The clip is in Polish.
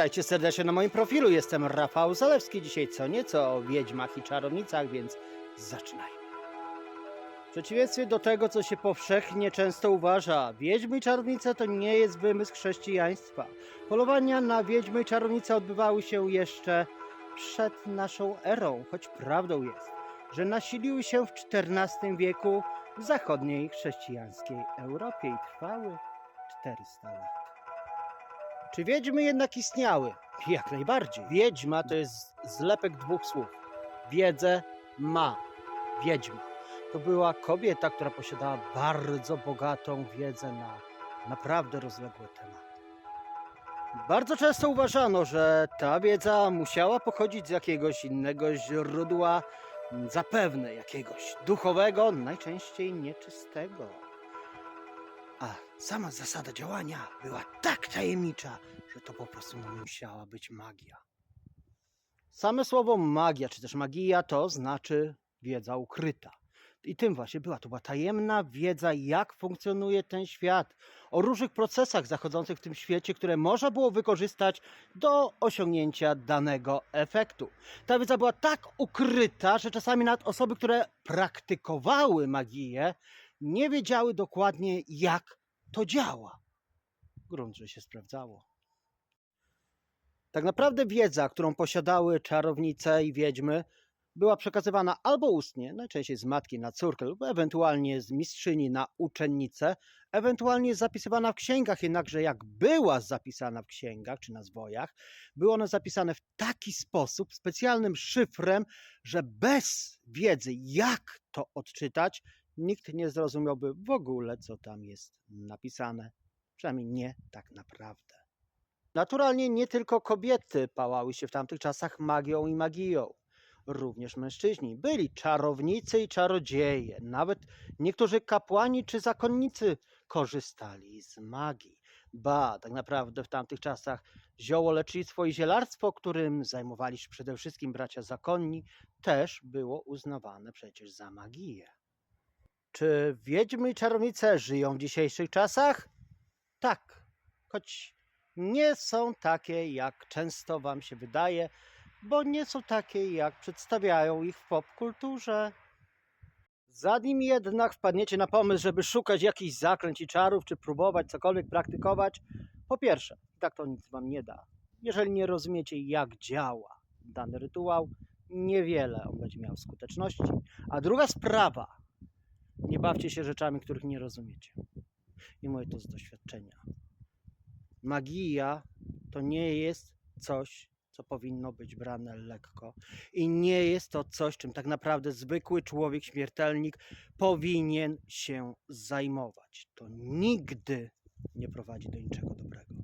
Witajcie serdecznie na moim profilu. Jestem Rafał Zalewski. Dzisiaj co nieco o wiedźmach i czarownicach, więc zaczynajmy. W przeciwieństwie do tego, co się powszechnie często uważa, wiedźmy i czarownice to nie jest wymysł chrześcijaństwa. Polowania na wiedźmy i czarownice odbywały się jeszcze przed naszą erą, choć prawdą jest, że nasiliły się w XIV wieku w zachodniej chrześcijańskiej Europie i trwały 400 lat. Czy wiedźmy jednak istniały? Jak najbardziej. Wiedźma to jest zlepek dwóch słów. Wiedzę ma. Wiedźma. To była kobieta, która posiadała bardzo bogatą wiedzę na naprawdę rozległe tematy. Bardzo często uważano, że ta wiedza musiała pochodzić z jakiegoś innego źródła, zapewne jakiegoś duchowego, najczęściej nieczystego. A sama zasada działania była tak tajemnicza, że to po prostu musiała być magia. Same słowo magia, czy też magia, to znaczy wiedza ukryta. I tym właśnie była. To była tajemna wiedza, jak funkcjonuje ten świat, o różnych procesach zachodzących w tym świecie, które można było wykorzystać do osiągnięcia danego efektu. Ta wiedza była tak ukryta, że czasami nawet osoby, które praktykowały magię, nie wiedziały dokładnie, jak to działa. Grunt, że się sprawdzało. Tak naprawdę wiedza, którą posiadały czarownice i wiedźmy, była przekazywana albo ustnie, najczęściej z matki na córkę, lub ewentualnie z mistrzyni na uczennicę, ewentualnie zapisywana w księgach, jednakże jak była zapisana w księgach czy na zwojach, były one zapisane w taki sposób, specjalnym szyfrem, że bez wiedzy, jak to odczytać, nikt nie zrozumiałby w ogóle, co tam jest napisane. Przynajmniej nie tak naprawdę. Naturalnie nie tylko kobiety pałały się w tamtych czasach magią i magią. Również mężczyźni. Byli czarownicy i czarodzieje. Nawet niektórzy kapłani czy zakonnicy korzystali z magii. Ba, tak naprawdę w tamtych czasach ziołolecznictwo i zielarstwo, którym zajmowali się przede wszystkim bracia zakonni, też było uznawane przecież za magię. Czy wiedźmy i czarownice żyją w dzisiejszych czasach? Tak, choć nie są takie, jak często Wam się wydaje, bo nie są takie, jak przedstawiają ich w popkulturze. Zanim jednak wpadniecie na pomysł, żeby szukać jakichś zaklęć i czarów, czy próbować cokolwiek praktykować, po pierwsze, tak to nic Wam nie da. Jeżeli nie rozumiecie, jak działa dany rytuał, niewiele on będzie miał skuteczności. A druga sprawa, nie bawcie się rzeczami, których nie rozumiecie. I mówię to z doświadczenia. Magia to nie jest coś, co powinno być brane lekko. I nie jest to coś, czym tak naprawdę zwykły człowiek, śmiertelnik powinien się zajmować. To nigdy nie prowadzi do niczego dobrego.